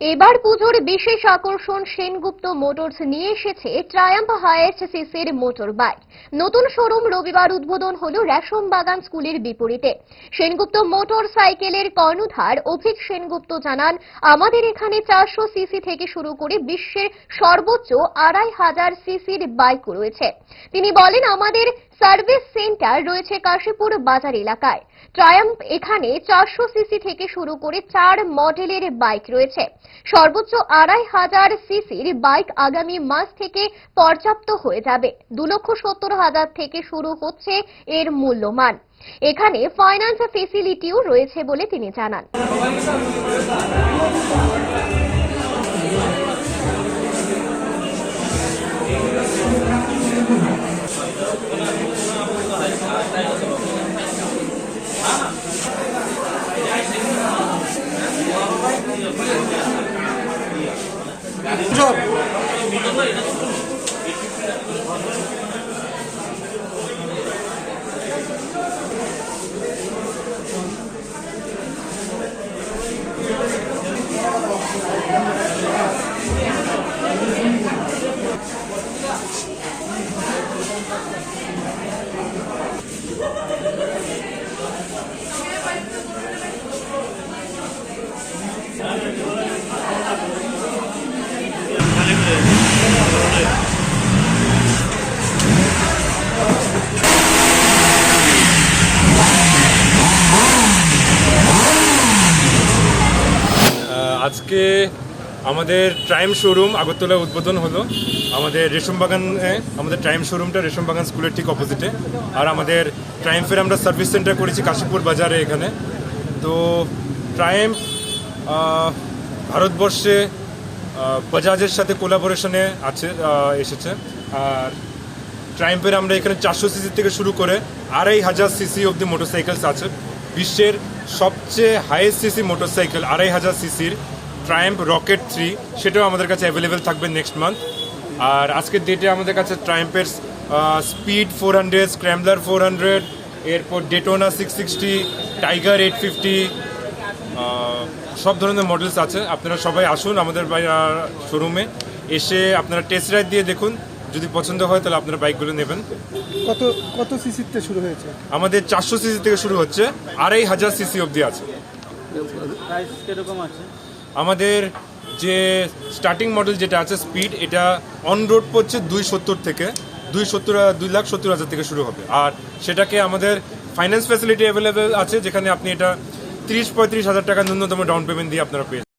এবার পুজোর বিশেষ আকর্ষণ সেনগুপ্ত মোটরস নিয়ে এসেছে ট্রায়াম্প হায়েস্ট সিসির মোটর বাইক নতুন শোরুম রবিবার উদ্বোধন হল রেশম বাগান স্কুলের বিপরীতে। সেনগুপ্ত মোটর সাইকেলের কর্ণধার অভিক সেনগুপ্ত জানান, আমাদের এখানে চারশো সিসি থেকে শুরু করে বিশ্বের সর্বোচ্চ আড়াই হাজার সিসির বাইক রয়েছে। তিনি বলেন, আমাদের সার্ভিস সেন্টার রয়েছে কাশীপুর বাজার এলাকায়। ট্রায়াম্প এখানে চারশো সিসি থেকে শুরু করে চার মডেলের বাইক রয়েছে। সর্বোচ্চ আড়াই হাজার সিসির বাইক আগামী মাস থেকে পর্যাপ্ত হয়ে যাবে। দু লক্ষ সত্তর হাজার থেকে শুরু হচ্ছে এর মূল্যমান। এখানে ফাইন্যান্স ফেসিলিটিও রয়েছে বলে তিনি জানান। সব আজকে আমাদের ট্রাইম শোরুম আগরতলা উদ্বোধন হলো। আমাদের রেশম বাগানে আমাদের ট্রাইম শোরুমটা রেশম বাগান স্কুলের ঠিক অপোজিটে আর আমাদের ট্রাইমফের আমরা সার্ভিস সেন্টার করেছি কাশীপুর বাজারে এখানে। তো ট্রাইম ভারতবর্ষে বাজাজের সাথে কোলাবোরেশনে আছে এসেছে। আর ট্রাইম্পের আমরা এখানে চারশো সিসি থেকে শুরু করে আড়াই হাজার সিসি অব্দি মোটরসাইকেলস আছে। বিশ্বের সবচেয়ে হাইয়েস্ট সিসি মোটরসাইকেল আড়াই হাজার সিসির ট্রায়াম্প রকেট থ্রি সেটাও আমাদের কাছে অ্যাভেলেবেল থাকবে নেক্সট মান্থ আর আজকের ডেটে আমাদের কাছে ট্রায়াম্পের Speed four hundred Scrambler four hundred এরপর Daytona six sixty Tiger eight fifty সব ধরনের মডেলস আছে। আপনারা সবাই আসুন আমাদের শোরুমে এসে আপনারা টেস্ট রাইড দিয়ে দেখুন। যদি পছন্দ হয় তাহলে আপনারা বাইকগুলো নেবেন। কত কত সিসিতে শুরু হয়েছে? আমাদের চারশো সিসি থেকে শুরু হচ্ছে। আড়াই হাজার সিসি অবধি আছে। প্রাইস কীরকম আছে? আমাদের যে স্টার্টিং মডেল যেটা আছে স্পিড এটা অন রোড পড়ছে দুই সত্তর থেকে দুই সত্তর দুই লাখ সত্তর হাজার থেকে শুরু হবে আর সেটাকে আমাদের ফাইন্যান্স ফ্যাসিলিটি অ্যাভেলেবেল আছে, যেখানে আপনি এটা তিরিশ পঁয়ত্রিশ হাজার টাকা ন্যূনতম ডাউন পেমেন্ট দিয়ে আপনারা পেয়ে।